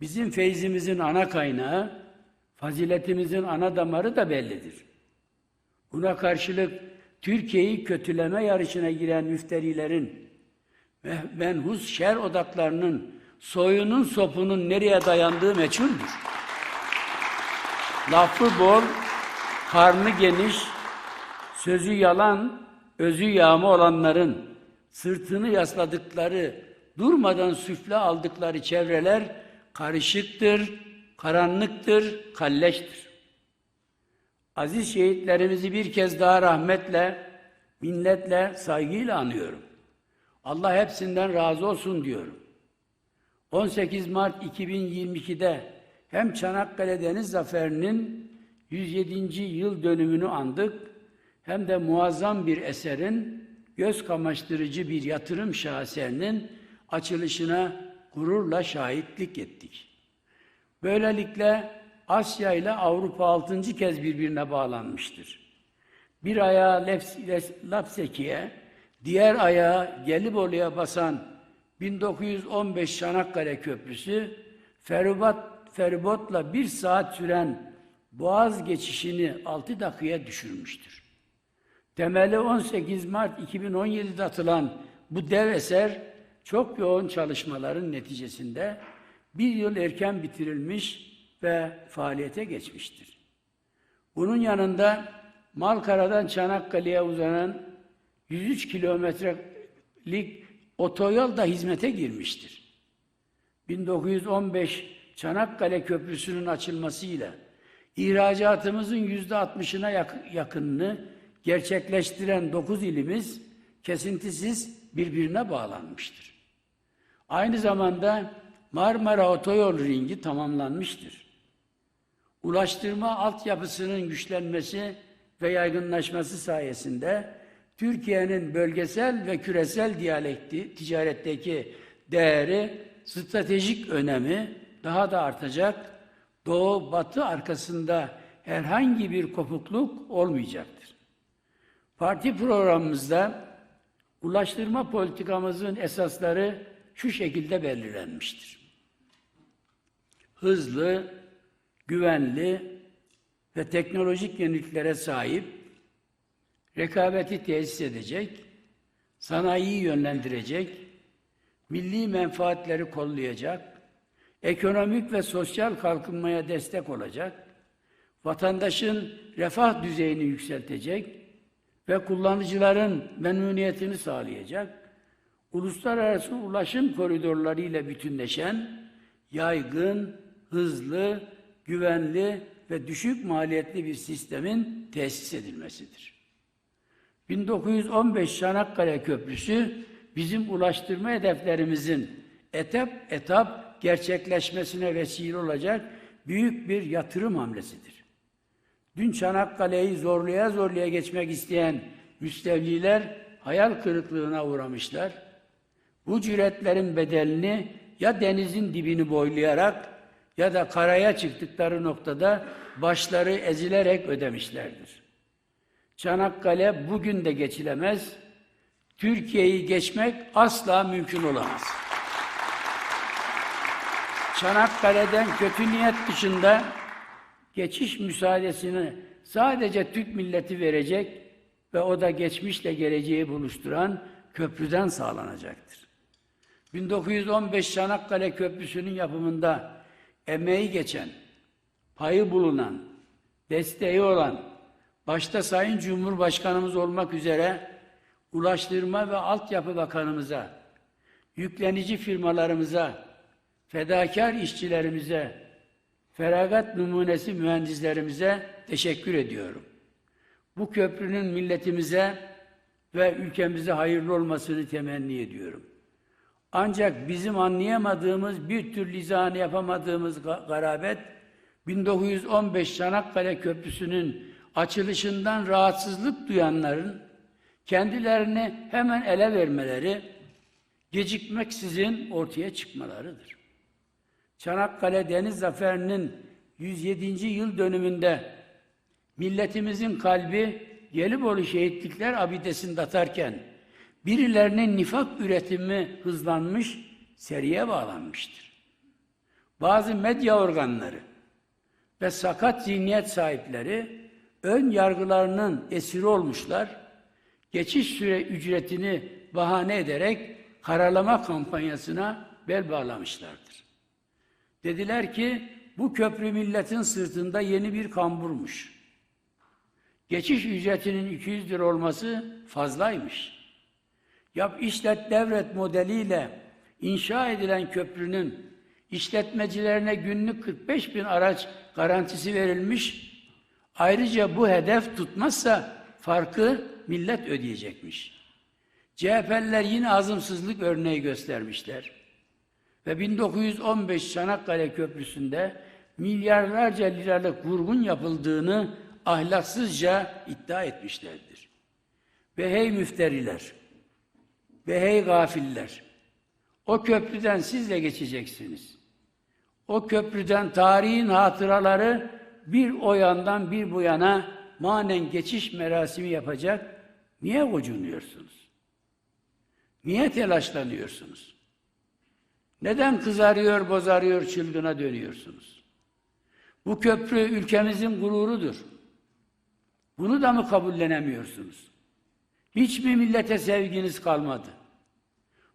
Bizim feyzimizin ana kaynağı, faziletimizin ana damarı da bellidir. Buna karşılık Türkiye'yi kötüleme yarışına giren müfterilerin ve menhus şer odaklarının soyunun sopunun nereye dayandığı meçhuldür. Lafı bol, karnı geniş, sözü yalan, özü yağma olanların sırtını yasladıkları, durmadan süfle aldıkları çevreler karışıktır, karanlıktır, kalleştir. Aziz şehitlerimizi bir kez daha rahmetle, minnetle, saygıyla anıyorum. Allah hepsinden razı olsun diyorum. 18 Mart 2022'de hem Çanakkale Deniz Zaferi'nin 107. yıl dönümünü andık, hem de muazzam bir eserin, göz kamaştırıcı bir yatırım şaheserinin açılışına gururla şahitlik ettik. Böylelikle Asya ile Avrupa altıncı kez birbirine bağlanmıştır. Bir ayağı Lapseki'ye, diğer ayağı Gelibolu'ya basan 1915 Çanakkale Köprüsü, feribot, feribotla bir saat süren Boğaz geçişini 6 dakikaya düşürmüştür. Temeli 18 Mart 2017'de atılan bu dev eser, çok yoğun çalışmaların neticesinde bir yıl erken bitirilmiş ve faaliyete geçmiştir. Bunun yanında Malkara'dan Çanakkale'ye uzanan 103 kilometrelik otoyol da hizmete girmiştir. 1915 Çanakkale Köprüsü'nün açılmasıyla ihracatımızın yüzde altmışına yakınını gerçekleştiren dokuz ilimiz kesintisiz birbirine bağlanmıştır. Aynı zamanda Marmara Otoyol ringi tamamlanmıştır. Ulaştırma altyapısının güçlenmesi ve yaygınlaşması sayesinde Türkiye'nin bölgesel ve küresel diyalekti, ticaretteki değeri, stratejik önemi daha da artacak. Doğu batı arkasında herhangi bir kopukluk olmayacaktır. Parti programımızda ulaştırma politikamızın esasları şu şekilde belirlenmiştir. Hızlı, güvenli ve teknolojik yeniliklere sahip, rekabeti tesis edecek, sanayiyi yönlendirecek, milli menfaatleri kollayacak, ekonomik ve sosyal kalkınmaya destek olacak, vatandaşın refah düzeyini yükseltecek ve kullanıcıların memnuniyetini sağlayacak, uluslararası ulaşım koridorları ile bütünleşen, yaygın, hızlı, güvenli ve düşük maliyetli bir sistemin tesis edilmesidir. 1915 Çanakkale Köprüsü bizim ulaştırma hedeflerimizin etap etap gerçekleşmesine vesile olacak büyük bir yatırım hamlesidir. Dün Çanakkale'yi zorluya zorluya geçmek isteyen müstevliler hayal kırıklığına uğramışlar. Bu cüretlerin bedelini ya denizin dibini boylayarak ya da karaya çıktıkları noktada başları ezilerek ödemişlerdir. Çanakkale bugün de geçilemez. Türkiye'yi geçmek asla mümkün olamaz. Çanakkale'den kötü niyet dışında geçiş müsaadesini sadece Türk milleti verecek ve o da geçmişle geleceği buluşturan köprüden sağlanacaktır. 1915 Çanakkale Köprüsü'nün yapımında emeği geçen, payı bulunan, desteği olan, başta Sayın Cumhurbaşkanımız olmak üzere Ulaştırma ve Altyapı Bakanımıza, yüklenici firmalarımıza, fedakar işçilerimize, feragat numunesi mühendislerimize teşekkür ediyorum. Bu köprünün milletimize ve ülkemize hayırlı olmasını temenni ediyorum. Ancak bizim anlayamadığımız bir tür lisanı yapamadığımız garabet 1915 Çanakkale Köprüsü'nün açılışından rahatsızlık duyanların kendilerini hemen ele vermeleri, gecikmeksizin ortaya çıkmalarıdır. Çanakkale Deniz Zaferi'nin 107. yıl dönümünde milletimizin kalbi Gelibolu Şehitlikler Abidesi'nde atarken birilerinin nifak üretimi hızlanmış, seriye bağlanmıştır. bazı medya organları ve sakat zihniyet sahipleri ön yargılarının esiri olmuşlar, geçiş süre ücretini bahane ederek karalama kampanyasına bel bağlamışlardır. Dediler ki bu köprü milletin sırtında yeni bir kamburmuş. Geçiş ücretinin 200 lira olması fazlaymış. Yap işlet devret modeliyle inşa edilen köprünün işletmecilerine günlük 45 bin araç garantisi verilmiş. Ayrıca bu hedef tutmazsa farkı millet ödeyecekmiş. CHP'liler yine azımsızlık örneği göstermişler. Ve 1915 Çanakkale Köprüsü'nde milyarlarca liralık vurgun yapıldığını ahlaksızca iddia etmişlerdir. Ve hey müfteriler, ve hey gafiller, o köprüden siz de geçeceksiniz. O köprüden tarihin hatıraları bir o yandan bir bu yana manen geçiş merasimi yapacak. Niye gocunuyorsunuz? Niye telaşlanıyorsunuz? Neden kızarıyor, bozarıyor, çılgına dönüyorsunuz? Bu köprü ülkemizin gururudur. Bunu da mı kabullenemiyorsunuz? Hiç mi millete sevginiz kalmadı?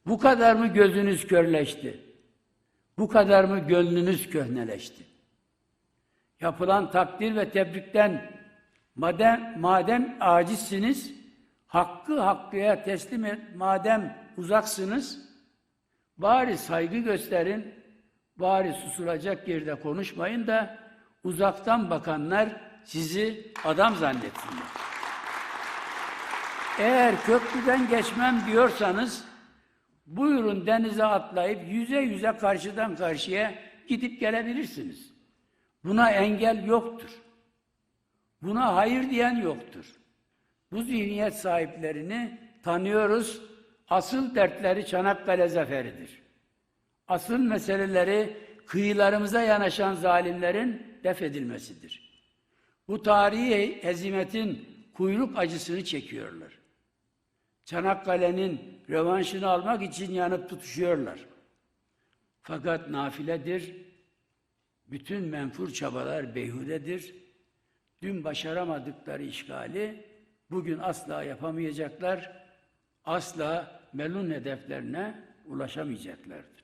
Bu kadar mı gözünüz körleşti? Bu kadar mı gönlünüz köhneleşti? Yapılan takdir ve tebrikten madem, madem acizsiniz, hakkı hakkıya teslim et, madem uzaksınız, bari saygı gösterin, bari susulacak yerde konuşmayın da uzaktan bakanlar sizi adam zannetsinler. Eğer köprüden geçmem diyorsanız, buyurun denize atlayıp yüze yüze karşıdan karşıya gidip gelebilirsiniz. Buna engel yoktur. Buna hayır diyen yoktur. Bu zihniyet sahiplerini tanıyoruz. Asıl dertleri Çanakkale zaferidir. Asıl meseleleri kıyılarımıza yanaşan zalimlerin def edilmesidir. Bu tarihi hezimetin kuyruk acısını çekiyorlar. Çanakkale'nin revanşını almak için yanıp tutuşuyorlar. Fakat nafiledir, bütün menfur çabalar beyhudedir. Dün başaramadıkları işgali bugün asla yapamayacaklar, asla melun hedeflerine ulaşamayacaklardır.